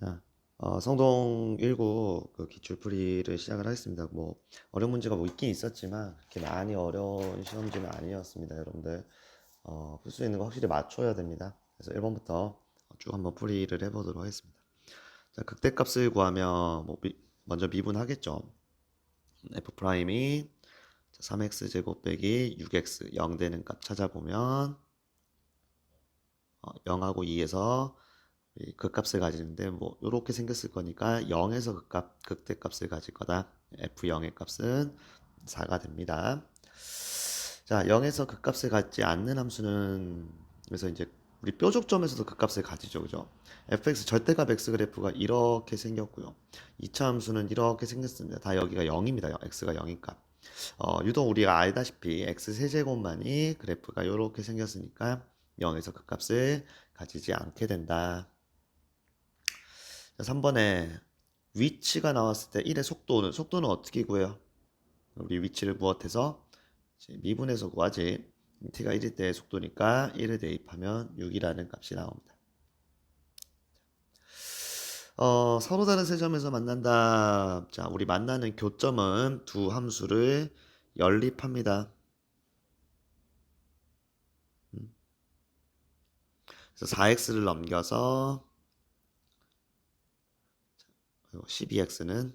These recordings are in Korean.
자, 어, 성동 19 그 기출풀이를 시작을 하겠습니다. 뭐 어려운 문제가 뭐 있긴 있었지만 그렇게 많이 어려운 시험지는 아니었습니다, 여러분들. 어, 풀 수 있는 거 확실히 맞춰야 됩니다. 그래서 1번부터 쭉 한번 풀이를 해보도록 하겠습니다. 자, 극대값을 구하면 뭐 미- 먼저 미분하겠죠. f 프라임이 3x 제곱 빼기 6x 0 되는 값 찾아보면 어, 0하고 2에서 이 극값을 가지는데 뭐 요렇게 생겼을 거니까 0에서 극값 극대값을 가질 거다. f0의 값은 4가 됩니다. 자, 0에서 극값을 갖지 않는 함수는 그래서 이제 우리 뾰족점에서도 극값을 가지죠. 그죠? fx 절대값 x 그래프가 이렇게 생겼고요. 2차 함수는 이렇게 생겼습니다. 다 여기가 0입니다. x가 0이니까. 어, 유독 우리가 알다시피 x 세제곱만이 그래프가 이렇게 생겼으니까 0에서 극값을 가지지 않게 된다. 자, 3번에 위치가 나왔을 때 1의 속도는 속도는 어떻게 구해요? 우리 위치를 무엇해서 이제 미분해서 구하지. t가 1일 때의 속도니까 1을 대입하면 6이라는 값이 나옵니다. 어, 서로 다른 세 점에서 만난다. 자, 우리 만나는 교점은 두 함수를 연립합니다. 음. 그래서 4x를 넘겨서 12x는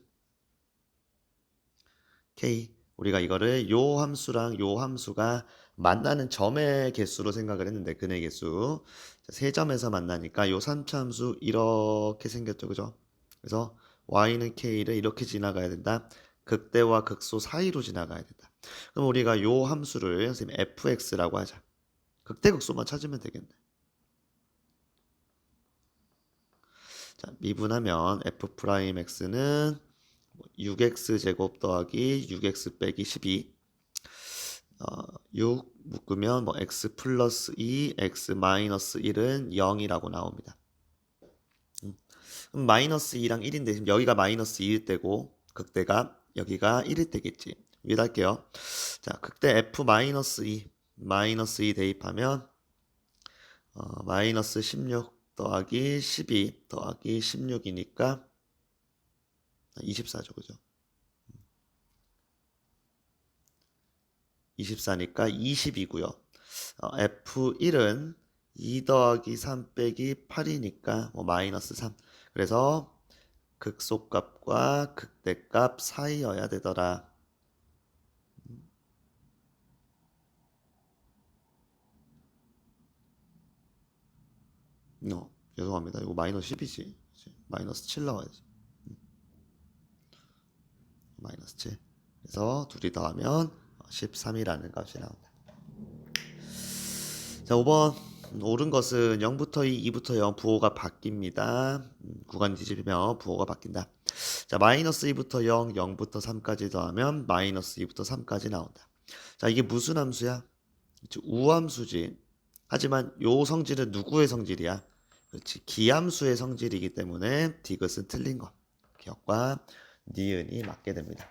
k. 우리가 이거를 요 함수랑 요 함수가 만나는 점의 개수로 생각을 했는데 근의 개수. 자, 세 점에서 만나니까 요 3차 함수 이렇게 생겼죠. 그죠? 그래서 y는 k를 이렇게 지나가야 된다. 극대와 극소 사이로 지나가야 된다. 그럼 우리가 요 함수를 선생님 fx라고 하자. 극대 극소만 찾으면 되겠네 자 미분하면 f 프라임 x는 6x 제곱 더하기 6x 빼기 12 어, 6 묶으면 뭐 x 플러스 2, x 마이너스 1은 0이라고 나옵니다. 음. 그럼 마이너스 2랑 1인데 지금 여기가 마이너스 2일 때고 극대가 여기가 1일 때겠지. 위에다 할게요. 자, 극대 f 마이너스 2, 마이너스 2 대입하면 어, 마이너스 16 더하기 12 더하기 16이니까 24죠, 그죠? 24니까 20이고요. 어, F1은 2 더하기 3 빼기 8이니까 뭐 마이너스 3. 그래서 극소값과 극대값 사이여야 되더라. 어, 죄송합니다. 이거 마이너스 10이지. 마이너스 7 나와야지. 마이너스 7. 그래서 둘이 더하면 13이라는 값이 나온다. 자, 5번. 옳은 것은 0부터 2, 2부터 0 부호가 바뀝니다. 음, 구간 뒤집으면 부호가 바뀐다. 자, 마이너스 2부터 0, 0부터 3까지 더하면 마이너스 2부터 3까지 나온다. 자, 이게 무슨 함수야? 우함수지. 하지만 요 성질은 누구의 성질이야? 그렇지. 기함수의 성질이기 때문에 디귿은 틀린 거. 기억과 니은이 맞게 됩니다.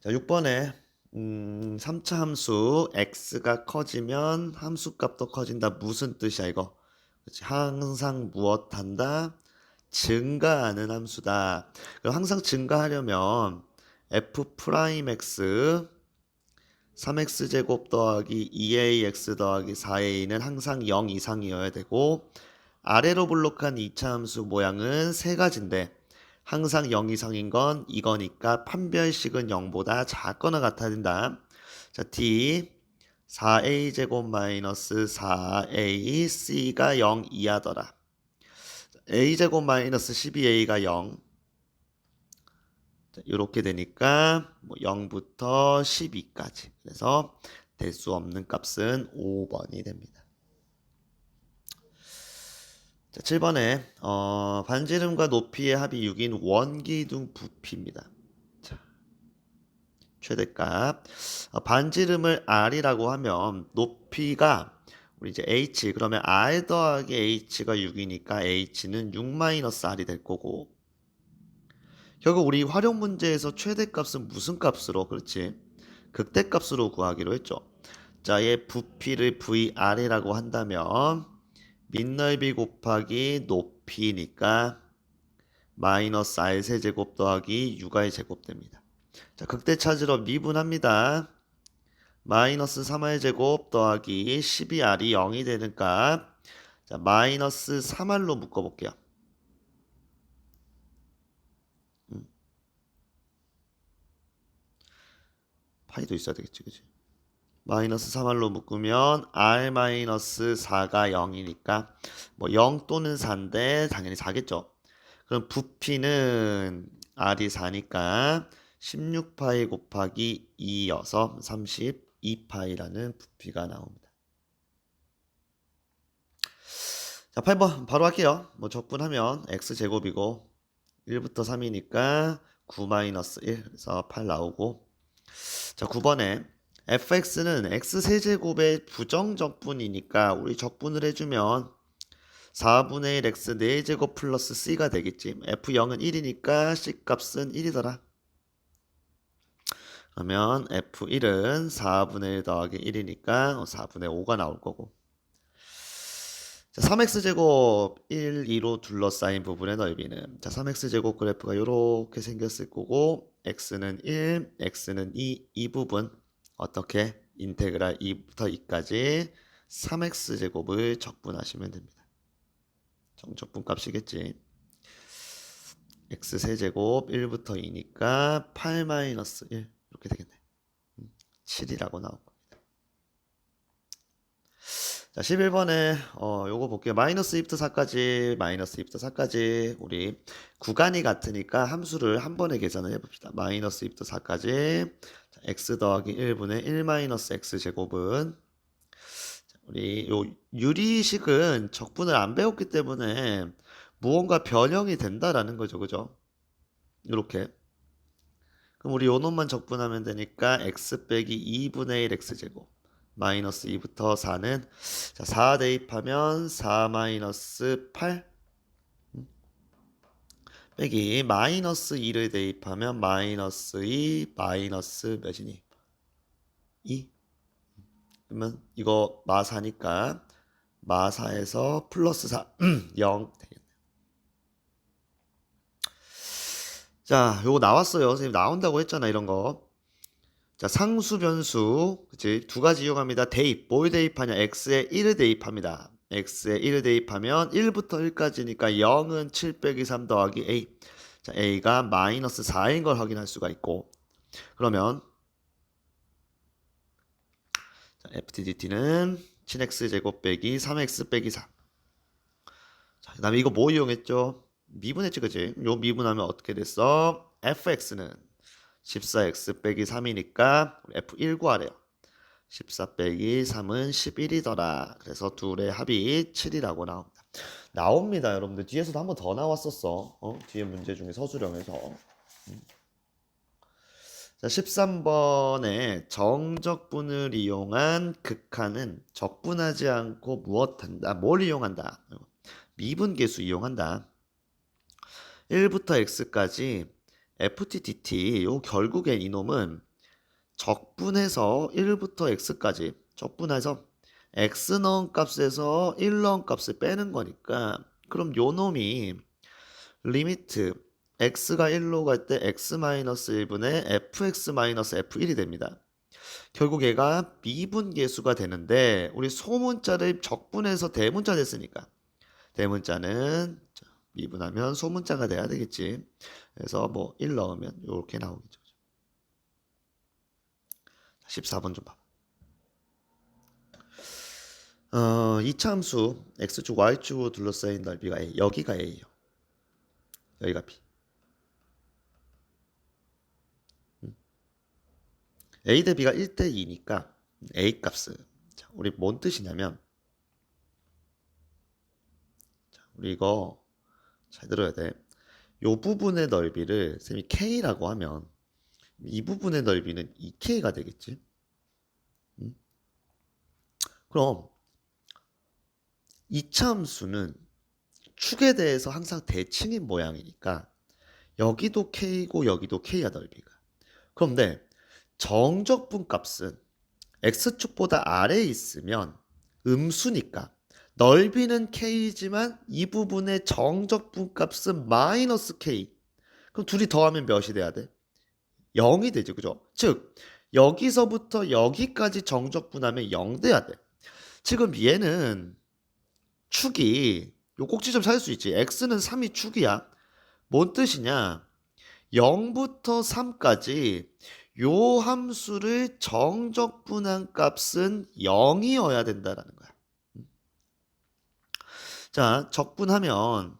자, 6번에 음, 3차 함수 x가 커지면 함수 값도 커진다. 무슨 뜻이야 이거? 그렇지. 항상 무엇 한다? 증가하는 함수다. 그럼 항상 증가하려면 f 프라임 x 3x 제곱 더하기 2ax 더하기 4a는 항상 0 이상이어야 되고 아래로 블록한 2차 함수 모양은 세 가지인데 항상 0 이상인 건 이거니까 판별식은 0보다 작거나 같아야 된다. 자, t 4a 제곱 마이너스 4a c가 0 이하더라. a 제곱 마이너스 12a가 0. 자, 이렇게 되니까 뭐 0부터 12까지. 그래서 될 수 없는 값은 5번이 됩니다. 자, 7번에 어, 반지름과 높이의 합이 6인 원기둥 부피입니다. 자, 최대값 어, 반지름을 r이라고 하면 높이가 우리 이제 h 그러면 r 더하기 h가 6이니까 h는 6-r이 될 거고 결국 우리 활용 문제에서 최대값은 무슨 값으로 그렇지 극대값으로 구하기로 했죠. 자, 얘 부피를 vr이라고 한다면 밑넓이 곱하기 높이니까 마이너스 r 세제곱 더하기 6i 제곱 됩니다. 자, 극대 찾으러 미분합니다. 마이너스 3r 제곱 더하기 12r이 0이 되는 값. 자, 마이너스 3r로 묶어볼게요. 파이도 있어야 되겠지, 그지? 마이너스 3r로 묶으면 r 마이너스 4가 0이니까 뭐 0 또는 4인데 당연히 4겠죠. 그럼 부피는 r이 4니까 16파이 곱하기 2여서 32파이라는 부피가 나옵니다. 자, 8번 바로 할게요. 뭐 적분하면 x제곱이고 1부터 3이니까 9 마이너스 1 그래서 8 나오고 자, 9번에 fx는 x세제곱의 부정적분이니까 우리 적분을 해주면 4분의 1 x 4제곱 플러스 c가 되겠지. f0은 1이니까 c 값은 1이더라. 그러면 f1은 4분의 1 더하기 1이니까 4분의 5가 나올 거고. 자, 3x제곱 1, 2로 둘러싸인 부분의 넓이는 자, 3x제곱 그래프가 이렇게 생겼을 거고 x는 1, x는 2, 이 부분 어떻게 인테그랄 2부터 2까지 3x제곱을 적분하시면 됩니다. 정적분 값이겠지. x 세제곱 1부터 2니까 8 마이너스 1 이렇게 되겠네. 7이라고 나온 겁니다. 자, 11번에 어 요거 볼게요. 마이너스 2부터 4까지 마이너스 2부터 4까지 우리 구간이 같으니까 함수를 한 번에 계산을 해봅시다. 마이너스 2부터 4까지 자, x 더하기 1분의 1 마이너스 x 제곱은 자, 우리 요 유리식은 적분을 안 배웠기 때문에 무언가 변형이 된다라는 거죠. 그죠? 이렇게 그럼 우리 요 놈만 적분하면 되니까 x 빼기 2분의 1 x 제곱 마이너스 2부터 4는 자, 4 대입하면 4 마이너스 8 음? 빼기 마이너스 2를 대입하면 마이너스 2 마이너스 몇이니? 2 그러면 이거 마사니까 마사에서 플러스 4 0 되겠네요. 자, 요거 나왔어요. 선생님 나온다고 했잖아 이런 거. 자, 상수 변수, 그치? 두 가지 이용합니다. 대입, 뭘 대입하냐? x에 1을 대입합니다. x에 1을 대입하면 1부터 1까지니까 0은 7 빼기 3 더하기 a. 자, a가 마이너스 4인 걸 확인할 수가 있고. 그러면, 자, ftdt는 7x 제곱 빼기 3x 빼기 4. 자, 그 다음에 이거 뭐 이용했죠? 미분했지, 그치? 요 미분하면 어떻게 됐어? fx는 14x 빼기 3이니까 F1 구하래요. 14 빼기 3은 11이더라. 그래서 둘의 합이 7이라고 나옵니다. 나옵니다, 여러분들. 뒤에서도 한 번 더 나왔었어. 어? 뒤에 문제 중에 서술형에서. 음. 자, 13번에 정적분을 이용한 극한은 적분하지 않고 무엇한다? 뭘 이용한다? 미분계수 이용한다. 1부터 x까지 FTDT 요 결국엔 이놈은 적분해서 1부터 x까지 적분해서 x 넣은 값에서 1 넣은 값을 빼는 거니까 그럼 요 놈이 리미트 x가 1로 갈 때 x-1분의 fx-f1이 됩니다. 결국 얘가 미분계수가 되는데 우리 소문자를 적분해서 대문자 됐으니까 대문자는 미분하면 소문자가 돼야 되겠지. 그래서 뭐 1 넣으면 이렇게 나오겠죠. 14번 좀 봐. 어, 이차함수 x축 y축으로 둘러싸인 넓이가 a. 여기가 a예요. 여기가 b. 음. a 대 b가 1대 2니까 a 값은 자, 우리 뭔 뜻이냐면 자, 우리 이거 잘 들어야 돼. 요 부분의 넓이를 쌤이 K라고 하면 이 부분의 넓이는 2K가 되겠지? 음? 그럼 이차함수는 축에 대해서 항상 대칭인 모양이니까 여기도 K고 여기도 K야 넓이가. 그런데 정적분 값은 X축보다 아래에 있으면 음수니까 넓이는 k이지만 이 부분의 정적분 값은 마이너스 k. 그럼 둘이 더하면 몇이 돼야 돼? 0이 되죠. 그죠? 즉 여기서부터 여기까지 정적분하면 0 돼야 돼. 지금 얘는 축이 요 꼭지점 찾을 수 있지. x는 3이 축이야. 뭔 뜻이냐? 0부터 3까지 요 함수를 정적분한 값은 0이어야 된다라는 거야. 음. 자, 적분하면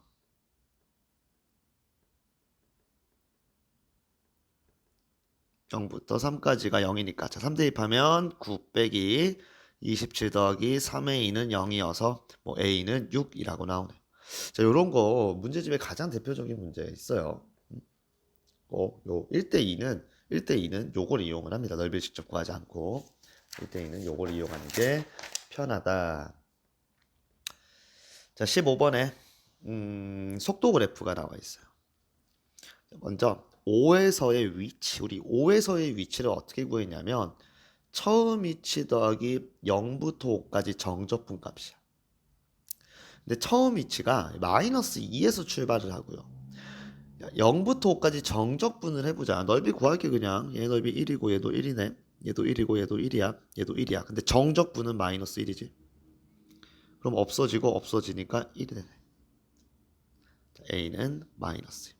0부터 3까지가 0이니까 자, 3 대입하면 9 빼기 27 더하기 3의 2는 0이어서 뭐 a는 6이라고 나오네. 자, 요런 거 문제집에 가장 대표적인 문제 있어요. 어, 요 1대 2는 1대 2는 요걸 이용을 합니다. 넓이를 직접 구하지 않고 1대 2는 요걸 이용하는 게 편하다. 자, 15번에 음, 속도 그래프가 나와 있어요. 먼저 5에서의 위치, 우리 5에서의 위치를 어떻게 구했냐면 처음 위치 더하기 0부터 5까지 정적분 값이야. 근데 처음 위치가 마이너스 2에서 출발을 하고요. 0부터 5까지 정적분을 해보자. 넓이 구할게 그냥. 얘 넓이 1이고 얘도 1이네. 얘도 1이고 얘도 1이야. 얘도 1이야. 근데 정적분은 마이너스 1이지. 그럼 없어지고 없어지니까 1이 되네. 자, A는 마이너스.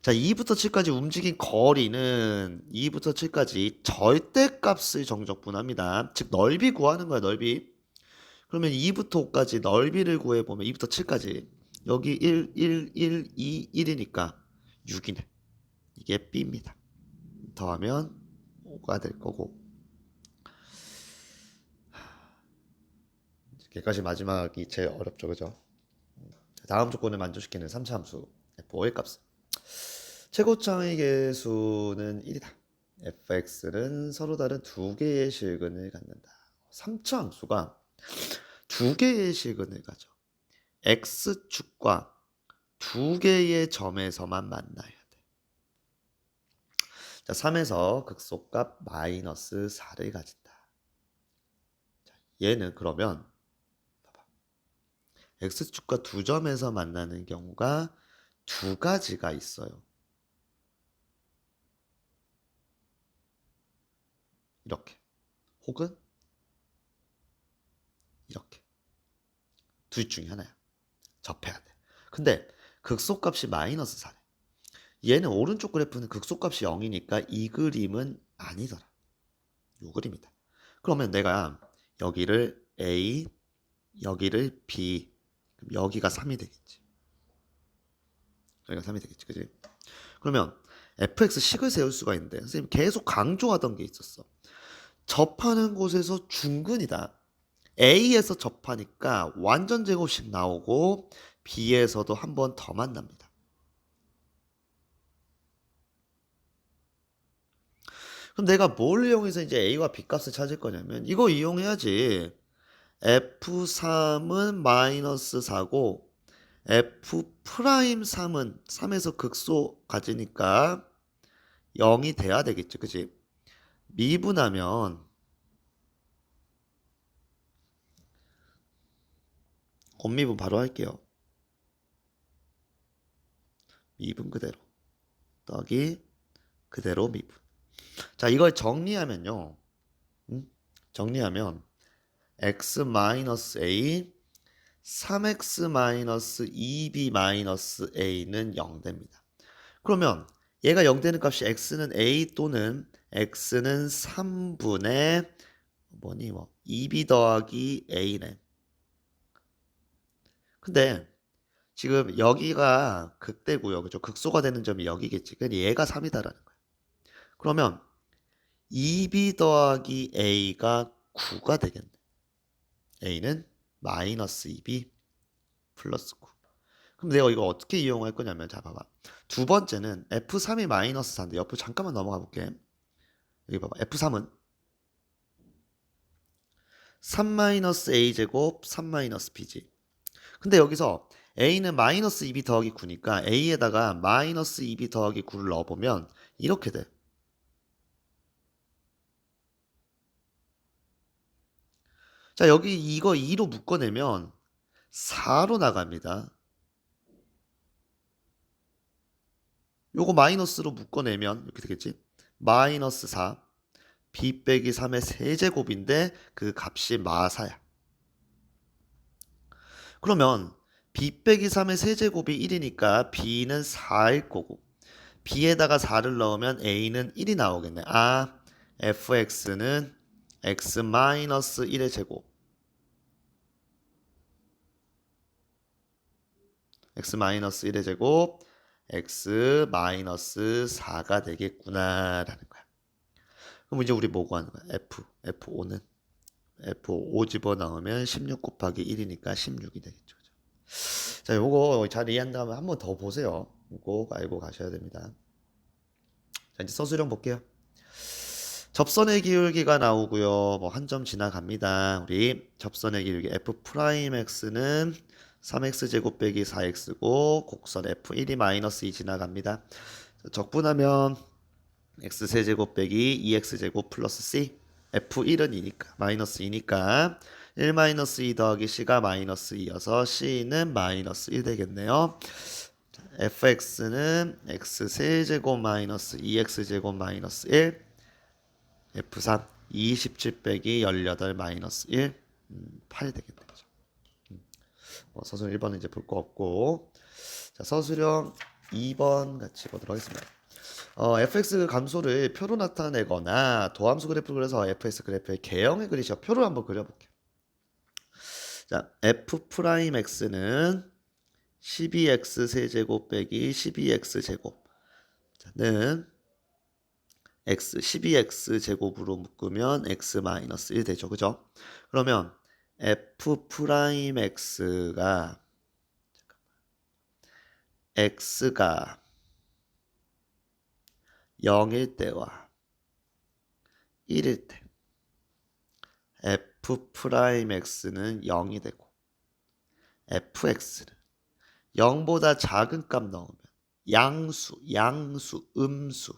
자, 2부터 7까지 움직인 거리는 2부터 7까지 절대값을 정적분합니다. 즉 넓이 구하는 거야, 넓이. 그러면 2부터 5까지 넓이를 구해 보면 2부터 7까지 여기 1, 1, 1, 2, 1이니까 6이네. 이게 B입니다. 더하면 5가 될 거고. 여기까지 마지막이 제일 어렵죠, 그죠? 다음 조건을 만족시키는 3차 함수 f5의 값은 최고차의 계수는 1이다. fx는 서로 다른 두 개의 실근을 갖는다. 3차 함수가 두 개의 실근을 가져. x축과 두 개의 점에서만 만나야 돼. 자, 3에서 극소값 마이너스 4를 가진다. 자, 얘는 그러면. X축과 두 점에서 만나는 경우가 두 가지가 있어요. 이렇게. 혹은 이렇게. 둘 중에 하나야. 접해야 돼. 근데 극소값이 마이너스 4래. 얘는 오른쪽 그래프는 극소값이 0이니까 이 그림은 아니더라. 요 그림이다. 그러면 내가 여기를 A, 여기를 B, 그럼 여기가 3이 되겠지. 여기가 3이 되겠지. 그지? 그러면 fx 식을 세울 수가 있는데 선생님 계속 강조하던 게 있었어. 접하는 곳에서 중근이다. A에서 접하니까 완전 제곱식 나오고 B에서도 한 번 더 만납니다. 그럼 내가 뭘 이용해서 이제 A와 B 값을 찾을 거냐면 이거 이용해야지. F3은 마이너스 4고 F 프라임 3은 3에서 극소 가지니까 0이 돼야 되겠지. 그지? 미분하면 겉미분 바로 할게요. 미분 그대로 더하기 그대로 미분. 자 이걸 정리하면요. 음? 정리하면 x 마이너스 a 3x 마이너스 2b 마이너스 a는 0 됩니다. 그러면 얘가 0 되는 값이 x는 a 또는 x는 3분의 뭐니 뭐 2b 더하기 a네. 근데 지금 여기가 극대고요. 그죠? 극소가 되는 점이 여기겠지. 그러니까 얘가 3이다라는 거야. 그러면 2b 더하기 a가 9가 되겠네. A는 마이너스 2b 플러스 9. 그럼 내가 이거 어떻게 이용할 거냐면 자 봐봐. 두 번째는 f3이 마이너스 4인데 옆으로 잠깐만 넘어가 볼게. 여기 봐봐. f3은 3-a제곱 3-b지. 근데 여기서 a는 마이너스 2b 더하기 9니까 a에다가 마이너스 2b 더하기 9를 넣어보면 이렇게 돼. 자, 여기 이거 2로 묶어내면 4로 나갑니다. 요거 마이너스로 묶어내면 이렇게 되겠지? 마이너스 4 b 빼기 3의 세제곱인데 그 값이 마사야. 그러면 b 빼기 3의 세제곱이 1이니까 b는 4일 거고 b에다가 4를 넣으면 a는 1이 나오겠네. 아, fx는 x 마이너스 1의 제곱 x 마이너스 1의 제곱 x 마이너스 4가 되겠구나라는 거야. 그럼 이제 우리 뭐 구하는 거야? f, f5는 f5 집어 넣으면 16 곱하기 1이니까 16이 되겠죠. 그죠? 자, 요거 잘 이해한 다음에 한 번 더 보세요. 꼭 알고 가셔야 됩니다. 자, 이제 서술형 볼게요. 접선의 기울기가 나오고요. 뭐 한 점 지나갑니다. 우리 접선의 기울기 f 프라임 x는 3x 제곱 빼기 4x고 곡선 f1이 마이너스 2 지나갑니다. 자, 적분하면 x 세제곱 빼기 2x 제곱 플러스 c f1은 2니까 마이너스 2니까 1 마이너스 2 더하기 c가 마이너스 2여서 c는 마이너스 1 되겠네요. 자, fx는 x 세제곱 마이너스 2x 제곱 마이너스 1 F3 27 빼기 18 마이너스 1 음, 8이 되겠네요. 음, 뭐 서술 1번은 이제 볼 거 없고 자 서술형 2번 같이 보도록 하겠습니다. 어, fx 감소를 표로 나타내거나 도함수 그래프를 그려서 fx 그래프의 개형을 그리셔 표로 한번 그려볼게요. 자 f 프라임 x는 12x 세제곱 빼기 12x 제곱 자는 x 12x 제곱으로 묶으면 x 마이너스 1 되죠. 그죠? 그러면 f 프라임 x가 x가 0일 때와 1일 때 f 프라임 x는 0이 되고 fx는 0보다 작은 값 넣으면 양수, 양수, 음수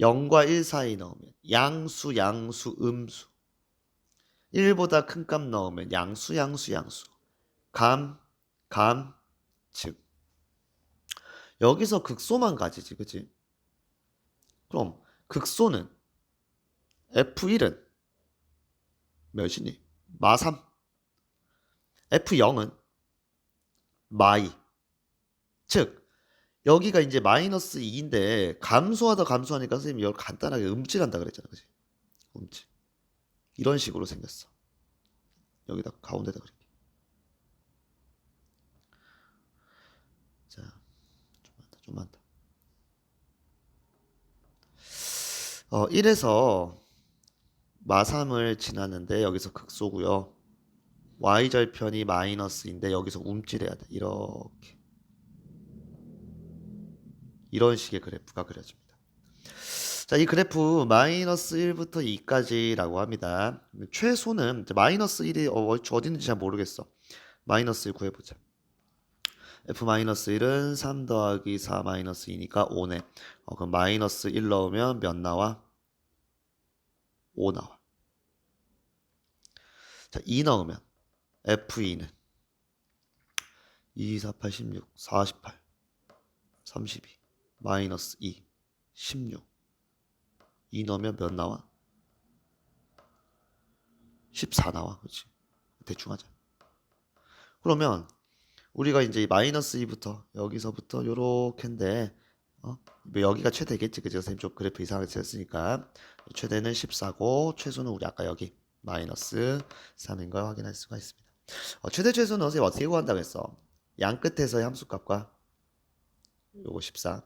0과 1 사이 넣으면 양수, 양수, 음수. 1보다 큰 값 넣으면 양수, 양수, 양수. 감, 감, 즉. 여기서 극소만 가지지, 그치? 그럼 극소는 F1은 몇이니? 마3. F0은 마2. 즉, 여기가 이제 마이너스 2인데 감소하다 감소하니까 선생님이 이걸 간단하게 음질한다 그랬잖아. 그지? 음질. 이런 식으로 생겼어. 여기다 가운데다 그릴게. 자, 좀만 더, 좀만 더. 어, 1에서 마3을 지났는데 여기서 극소고요. y절편이 마이너스인데 여기서 움찔해야 돼. 이렇게. 이런 식의 그래프가 그려집니다. 자, 이 그래프 마이너스 1부터 2까지라고 합니다. 최소는 마이너스 1이 어디 있는지 잘 모르겠어. 마이너스 1 구해보자. f 마이너스 1은 3 더하기 4 마이너스 2니까 5네. 어, 그럼 마이너스 1 넣으면 몇 나와? 5 나와. 자, 2 넣으면 f2는 2, 4, 8, 16, 48, 32. 마이너스 2, 16. 2 넣으면 몇 나와? 14 나와. 그렇지. 대충 하자. 그러면 우리가 이제 마이너스 2부터 여기서부터 요렇게인데 어? 뭐 여기가 최대겠지. 그죠? 선생님 좀 그래프 이상하게 쳤으니까 최대는 14고 최소는 우리 아까 여기 마이너스 3인 걸 확인할 수가 있습니다. 어, 최대 최소는 선생님 어떻게 구한다고 했어? 양 끝에서의 함수값과 요거 14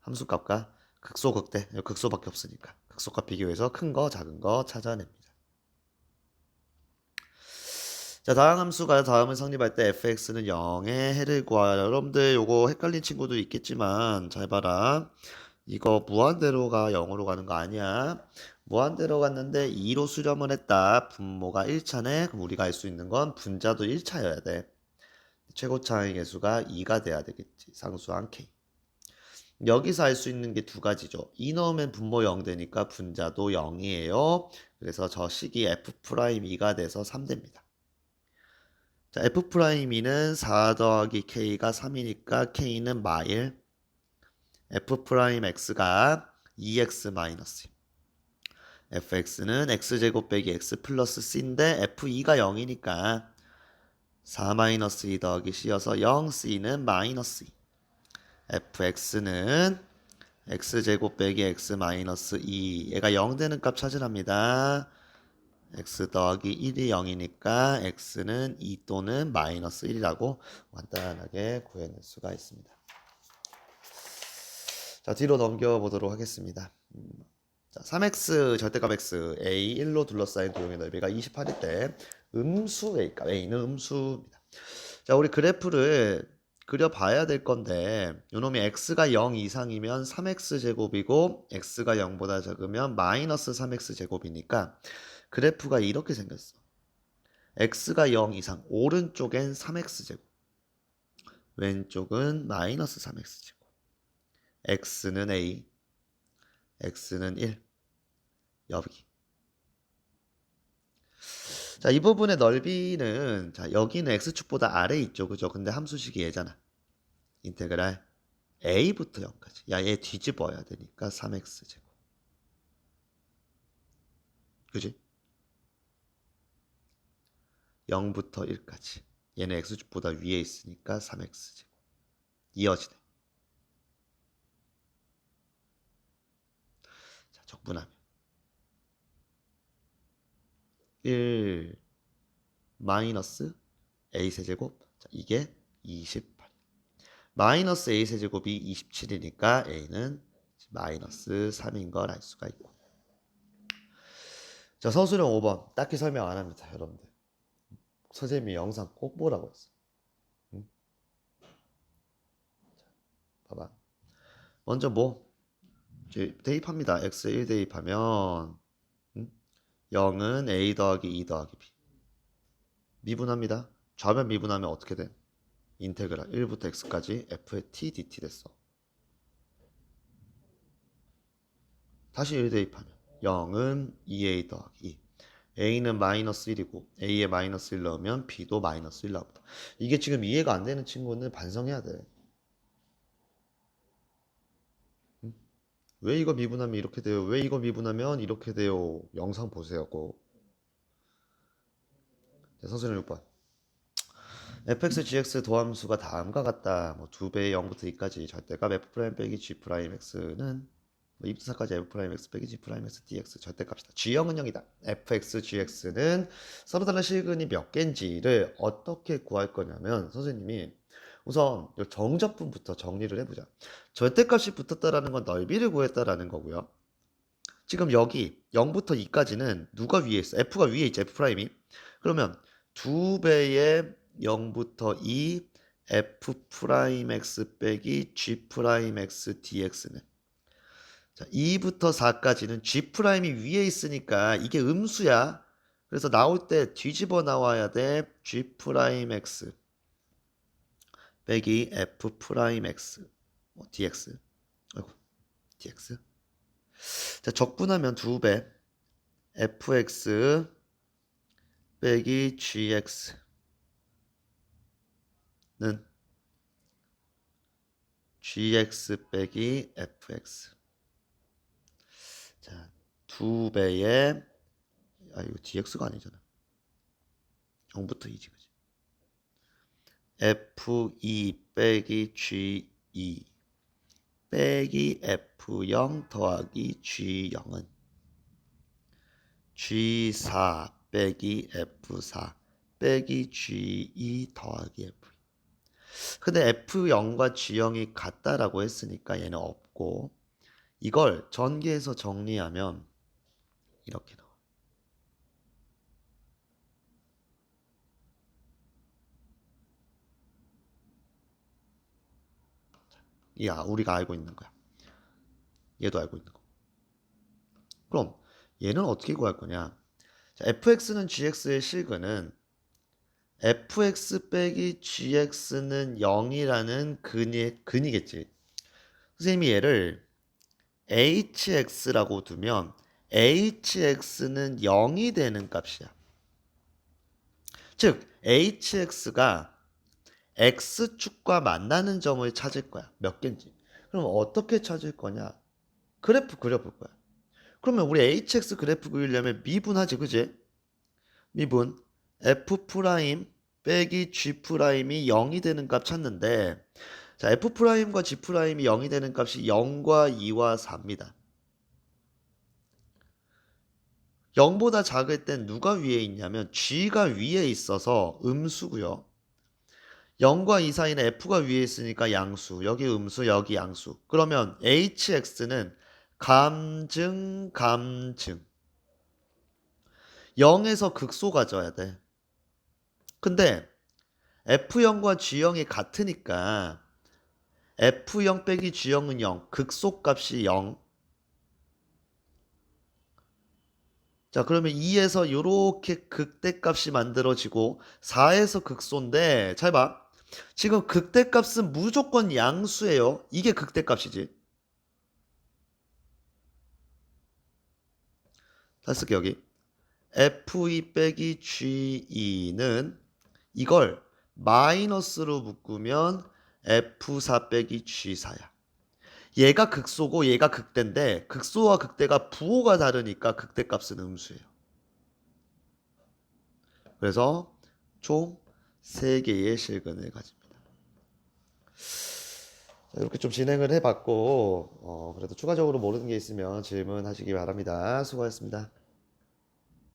함수값과 극소 극대 극소밖에 없으니까. 극소값 비교해서 큰 거 작은 거 찾아냅니다. 자 다음 함수가 다음을 성립할 때 fx는 0의 해를 구하여 여러분들 요거 헷갈린 친구도 있겠지만 잘 봐라. 이거 무한대로가 0으로 가는 거 아니야. 무한대로 갔는데 2로 수렴을 했다. 분모가 1차네. 그럼 우리가 알 수 있는 건 분자도 1차여야 돼. 최고차의 개수가 2가 돼야 되겠지. 상수한 k 여기서 알수 있는 게 두 가지죠. 2 넣으면 분모 0 되니까 분자도 0이에요. 그래서 저 식이 F'2가 돼서 3 됩니다. 자, F'2는 4 더하기 K가 3이니까 K는 마일 F'X가 2X 마이너스 fx는 x제곱 빼기 x 플러스 c인데 f2가 0이니까 4 마이너스 2 더하기 c여서 0 c는 마이너스 2 fx는 x제곱 빼기 x 마이너스 2 얘가 0 되는 값 찾으랍니다 x 더하기 1이 0이니까 x는 2 또는 마이너스 1이라고 간단하게 구해낼 수가 있습니다 자 뒤로 넘겨보도록 하겠습니다 음. 자, 3x 절대값 x a 1로 둘러싸인 도형의 넓이가 28일 때 음수 a값 a는 음수입니다. 자, 우리 그래프를 그려봐야 될 건데 요놈이 x가 0 이상이면 3x 제곱이고 x가 0보다 적으면 마이너스 3x 제곱이니까 그래프가 이렇게 생겼어. x가 0 이상 오른쪽엔 3x 제곱 왼쪽은 마이너스 3x 제곱. x는 a x는 1 여기 자, 이 부분의 넓이는 자, 여기는 x축보다 아래 있죠. 그죠? 근데 함수식이 얘잖아. 인테그랄 a부터 0까지. 야, 얘 뒤집어야 되니까 3x 제곱. 그지? 0부터 1까지. 얘는 x축보다 위에 있으니까 3x 제곱. 이어지네. 자, 적분하면 1 마이너스 a 세제곱. 자, 이게 28 마이너스 a 세제곱이 27이니까 a는 마이너스 3인 걸 알 수가 있고. 자 서술형 5번. 딱히 설명 안 합니다 여러분들. 선생님이 영상 꼭 보라고 했어. 봐봐. 먼저 뭐? 대입합니다. X 1 대입하면 0은 a 더하기 2 더하기 b 미분합니다. 좌변 미분하면 어떻게 돼? 인테그랄 1부터 x까지 f의 t dt 됐어. 다시 1 대입하면 0은 2a 더하기 2 a는 마이너스 1이고 a에 마이너스 1 넣으면 b도 마이너스 1 나옵니다. 이게 지금 이해가 안 되는 친구는 반성해야 돼. 왜 이거 미분하면 이렇게 돼요? 왜 이거 미분하면 이렇게 돼요? 영상 보세요, 꼭. 자, 선수는 6번. fx, gx 도함수가 다음과 같다. 뭐 2배의 0부터 2까지 절대값 f' 빼기 g'x는 뭐 2부터 4까지 f' 빼기 g'x dx 절대값이다. g형은 0이다. fx, gx는 서로 다른 실근이 몇 개인지를 어떻게 구할 거냐면 선생님이 우선 정적분부터 정리를 해보자. 절대값이 붙었다라는 건 넓이를 구했다라는 거고요. 지금 여기 0부터 2까지는 누가 위에 있어? f가 위에 있지, f'이. 그러면 2배의 0부터 2 f'x 빼기 g'x dx는 자, 2부터 4까지는 g'이 위에 있으니까 이게 음수야. 그래서 나올 때 뒤집어 나와야 돼. g'x 빼기 f 프라임 x. 뭐 dx 아이고 dx 자 적분하면 두 배. Fx 빼기 gx는 gx 빼기 fx 자 두 배의 아 이거 dx가 아니잖아. 0부터 2지 그지 F2 빼기 G2 빼기 F0 더하기 G0은? G4 빼기 F4 빼기 G2 더하기 F2 근데 F0과 G0이 같다라고 했으니까 얘는 없고 이걸 전개해서 정리하면 이렇게 나와 야, 우리가 알고 있는 거야. 얘도 알고 있는 거. 그럼 얘는 어떻게 구할 거냐? 자, fx는 gx의 실근은 fx 빼기 gx는 0이라는 근이, 근이겠지. 선생님이 얘를 hx라고 두면 hx는 0이 되는 값이야. 즉 hx가 x축과 만나는 점을 찾을 거야. 몇 개인지. 그럼 어떻게 찾을 거냐? 그래프 그려볼 거야. 그러면 우리 hx 그래프 그리려면 미분하지, 그지? 미분 f 프라임 빼기 g 프라임이 0이 되는 값 찾는데 자, f 프라임과 g 프라임이 0이 되는 값이 0과 2와 4입니다. 0보다 작을 땐 누가 위에 있냐면 g가 위에 있어서 음수고요. 0과 2 사이는 f가 위에 있으니까 양수. 여기 음수, 여기 양수. 그러면 hx는 감증, 감증. 0에서 극소 가져야 돼. 근데 f0과 g0이 같으니까 f0 빼기 g0은 0, 극소 값이 0. 자, 그러면 2에서 이렇게 극대값이 만들어지고 4에서 극소인데 잘 봐. 지금 극대값은 무조건 양수예요. 이게 극대값이지. 다시 쓸게 여기. f2 빼기 g2는 이걸 마이너스로 묶으면 f4 빼기 g4야. 얘가 극소고 얘가 극대인데 극소와 극대가 부호가 다르니까 극대값은 음수예요. 그래서 총 3개의 실근을 가집니다. 자, 이렇게 좀 진행을 해봤고 어, 그래도 추가적으로 모르는 게 있으면 질문하시기 바랍니다. 수고하셨습니다.